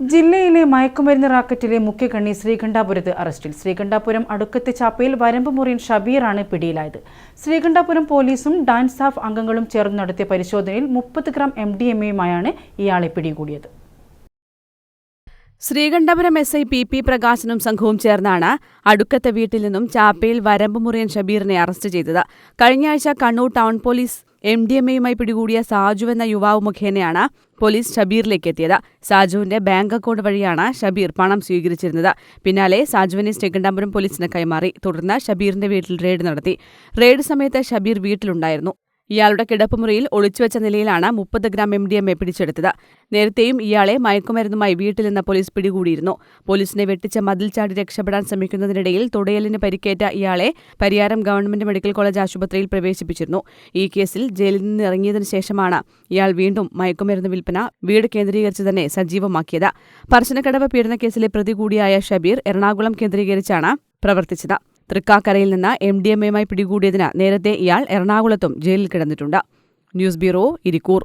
ജില്ലയിലെ മയക്കുമരുന്ന് റാക്കറ്റിലെ മുഖ്യകണ്ണി ശ്രീകണ്ഠാപുരത്ത് അറസ്റ്റിൽ. ശ്രീകണ്ഠാപുരം അടുക്കത്തെ ചാപ്പയിൽ വരമ്പ് മുറിയൻ ഷബീറാണ് പിടിയിലായത്. ശ്രീകണ്ഠാപുരം പോലീസും ഡാൻസ് സ്റ്റാഫ് അംഗങ്ങളും ചേർന്ന് നടത്തിയ പരിശോധനയിൽ മുപ്പത് ഗ്രാം എം ഡി എം എയുമായാണ് ഇയാളെ പിടികൂടിയത്. Sreekandapuram S I P P പ്രകാശനും സംഘവും ചേർന്നാണ് അടുക്കത്തെ വീട്ടിൽ നിന്നും ചാപ്പയിൽ വരമ്പ് മുറിയൻ ഷബീറിനെ അറസ്റ്റ് ചെയ്തത്. കഴിഞ്ഞയാഴ്ച Kannur town police M D M എയുമായി പിടികൂടിയ സാജു എന്ന യുവാവ് മുഖേനയാണ് പോലീസ് ഷബീറിലേക്ക് എത്തിയത് സാജുവിന്റെ ബാങ്ക് അക്കൗണ്ട് വഴിയാണ് ഷബീർ പണം സ്വീകരിച്ചിരുന്നത്. പിന്നാലെ സാജുവിനെ ശ്രീകണ്ഠാപുരം പോലീസിന് കൈമാറി. തുടർന്ന് ഷബീറിന്റെ വീട്ടിൽ റെയ്ഡ് നടത്തി. റെയ്ഡ് സമയത്ത് ഷബീർ വീട്ടിലുണ്ടായിരുന്നു. ഇയാളുടെ കിടപ്പുമുറിയിൽ ഒളിച്ചുവെച്ച നിലയിലാണ് മുപ്പത് gram M D M A പിടിച്ചെടുത്തത്. നേരത്തെയും ഇയാളെ മയക്കുമരുന്നുമായി വീട്ടിൽ നിന്ന് പോലീസ് പിടികൂടിയിരുന്നു. പോലീസിനെ വെട്ടിച്ച മതിൽ ചാടി രക്ഷപ്പെടാൻ ശ്രമിക്കുന്നതിനിടയിൽ തുടയലിന് പരിക്കേറ്റ ഇയാളെ പരിയാരം ഗവൺമെന്റ് മെഡിക്കൽ കോളേജ് ആശുപത്രിയിൽ പ്രവേശിപ്പിച്ചിരുന്നു. ഈ കേസിൽ ജയിലിൽ നിന്ന് ഇറങ്ങിയതിനു ശേഷമാണ് ഇയാൾ വീണ്ടും മയക്കുമരുന്ന് വിൽപ്പന വീട് കേന്ദ്രീകരിച്ച് തന്നെ സജീവമാക്കിയത്. പറശ്ശിനക്കടവ് പീഡനക്കേസിലെ പ്രതി കൂടിയായ ഷബീർ എറണാകുളം കേന്ദ്രീകരിച്ചാണ് പ്രവർത്തിച്ചത്. തൃക്കാക്കരയിൽ നിന്ന് എം ഡി എം എയുമായി പിടികൂടിയതിന് നേരത്തെ ഇയാൾ എറണാകുളത്തും ജയിലിൽ കിടന്നിട്ടുണ്ട്. News bureau Irikkur.